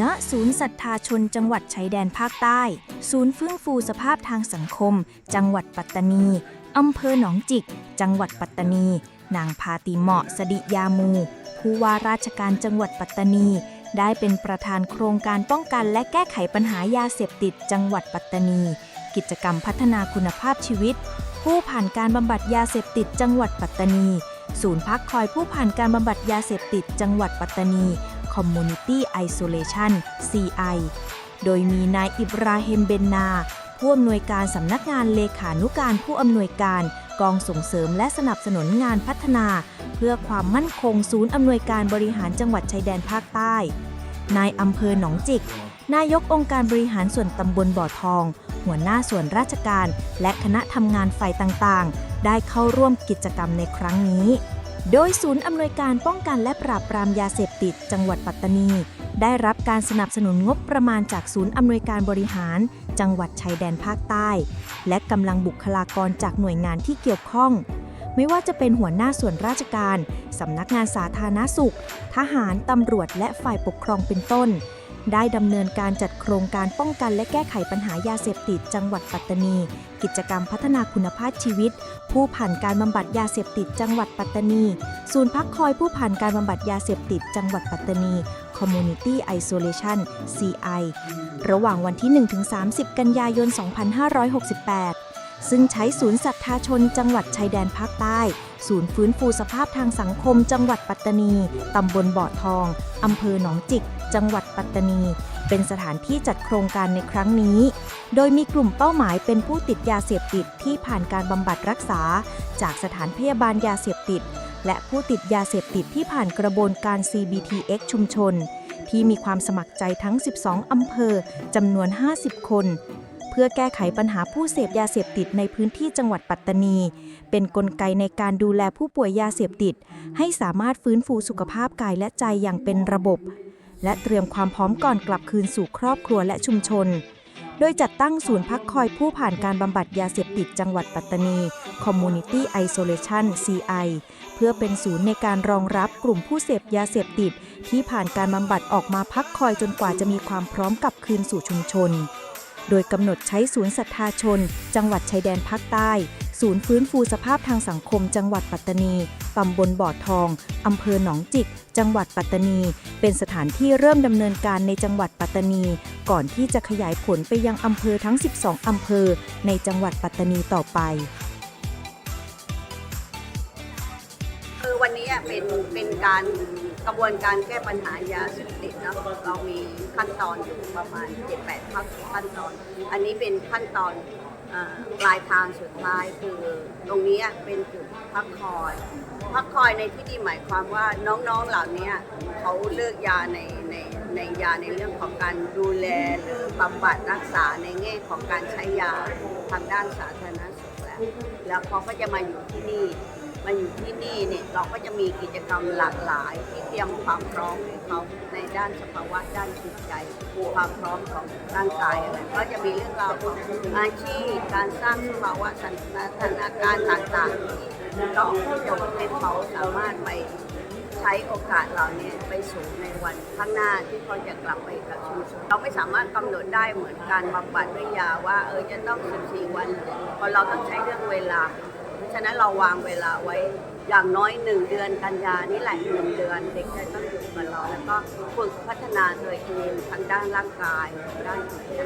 ณศูนย์ศรัทธาชนจังหวัดชายแดนภาคใต้ ศูนย์ฟื้นฟูสภาพทางสังคม จังหวัดปัตตานี อำเภอหนองจิก จังหวัดปัตตานี นางพาติเหมาะสดิยามู ผู้ว่าราชการจังหวัดปัตตานี ได้เป็นประธานโครงการป้องกันและแก้ไขปัญหายาเสพติดจังหวัดปัตตานี กิจกรรมพัฒนาคุณภาพชีวิต ผู้ผ่านการบำบัดยาเสพติดจังหวัดปัตตานี ศูนย์พักคอยผู้ผ่านการบำบัดยาเสพติดจังหวัดปัตตานี Community Isolation CI โดยมีนายอิบราฮิมเบนนา ผู้อำนวยการสำนักงานเลขานุการผู้อำนวยการกองส่งเสริมและสนับสนุนงานพัฒนา เพื่อความมั่นคงศูนย์อำนวยการบริหารจังหวัดชายแดนภาคใต้ นายอำเภอหนองจิก นายกองค์การบริหารส่วนตำบลบ่อทอง หัวหน้าส่วนราชการ และคณะทำงานฝ่ายต่างๆ ได้เข้าร่วมกิจกรรมในครั้งนี้ โดยศูนย์อำนวยการป้องกันและปราบปรามยาเสพติด จังหวัดปัตตานี ได้รับการสนับสนุนงบประมาณจากศูนย์อำนวยการบริหาร จังหวัดชายแดนภาคใต้ และกำลังบุคลากรจากหน่วยงานที่เกี่ยวข้อง ไม่ว่าจะเป็นหัวหน้าส่วนราชการ สำนักงานสาธารณสุข ทหาร ตำรวจ และฝ่ายปกครองเป็นต้น ได้ดำเนินการจัดโครงการป้องกันและแก้ไขปัญหายาเสพติดจังหวัดปัตตานี กิจกรรมพัฒนาคุณภาพชีวิต ผู้ผ่านการบำบัดยาเสพติดจังหวัดปัตตานี ศูนย์พักคอยผู้ผ่านการบำบัดยาเสพติดจังหวัดปัตตานี Community Isolation CI ระหว่างวันที่ 1-30 กันยายน 2568 ซึ่งใช้ศูนย์ศรัทธาชนจังหวัดชายแดนภาคใต้ ศูนย์ฟื้นฟูสภาพทางสังคมจังหวัดปัตตานี ตำบลบ่อทอง อำเภอหนองจิก จังหวัดปัตตานี เป็นสถานที่จัดโครงการในครั้งนี้ โดยมีกลุ่มเป้าหมายเป็นผู้ติดยาเสพติดที่ผ่านการบำบัดรักษา จากสถานพยาบาลยาเสพติด และผู้ติดยาเสพติดที่ผ่านกระบวนการ CBTX ชุมชน ที่มีความสมัครใจทั้ง 12 อำเภอจำนวน 50 คนเพื่อแก้ไขปัญหาผู้เสพยาเสพติดในพื้นที่จังหวัดปัตตานี เป็นนกลไกในการดูแลผู้ป่วยยาเสพติด ให้สามารถฟื้นฟูสุขภาพกายและใจอย่างเป็นระบบ และเตรียมความพร้อมก่อนกลับคืนสู่ครอบครัวและชุมชน โดยจัดตั้งศูนย์พักคอยผู้ผ่านการบำบัดยาเสพติดจังหวัดปัตตานี Community Isolation CI เพื่อเป็นศูนย์ในการรองรับกลุ่มผู้เสพยาเสพติด ที่ผ่านการบำบัดออกมาพักคอยจนกว่าจะมีความพร้อมกลับคืนสู่ชุมชน โดยกำหนดใช้ศูนย์ศรัทธาชน จังหวัดชายแดนภาคใต้ ศูนย์ฟื้นฟูสภาพทางสังคม จังหวัดปัตตานี ตำบลบ่อทอง อำเภอหนองจิก จังหวัดปัตตานี เป็นสถานที่เริ่มดำเนินการในจังหวัดปัตตานี ก่อนที่จะขยายผลไปยังอำเภอทั้ง 12 อำเภอ ในจังหวัดปัตตานีต่อไป วันนี้เป็นเป็นการกระบวนการแก้ปัญหายาเสพติดเนะเรามีขั้นตอนอยู่ประมาณ 7-8ขั้นขั้นตอน อันนี้เป็นขั้นตอนอปลายทางสุดท้ายคือตรงนี้เป็นจุดพักคอยพักคอยในที่นี้หมายความว่าน้องๆเหล่านี้เขาเลือกยาในในในยาในเรื่องของการดูแลหรือบำบัดรักษาในแง่ของการใช้ยาทางด้านสาธารณสุขแล้วแล้วเขาก็จะมาอยู่ที่นี่ มาอยู่ที่นี่เนี่ยเราก็จะมีกิจกรรมหลากหลาย ที่เตรียมความพร้อมให้เขาในด้านสภาวะด้านจิตใจความพร้อมของร่างกายอะไรก็จะมีเรื่องราวของอาชีพการสร้างสภาวะสถานการณ์ต่างๆที่ต้องที่จะให้เขาสามารถไปใช้โอกาสเหล่านี้ไปสู่ในวันข้างหน้าที่เขาจะกลับไปกับชุมชนเราไม่สามารถกำหนดได้เหมือนการบำบัดด้วยยาว่าเออจะต้อง14วันเพราะเราต้องใช้เรื่องเวลา เพราะฉะนั้นเราวางเวลาไว้อย่างน้อยหนึ่งเดือนกันยานี่แหละหนึ่งเดือนเด็กจะต้องอยู่กับเราแล้วก็ฝึกพัฒนาตัวเองทั้งด้านร่างกายด้านจิตใจ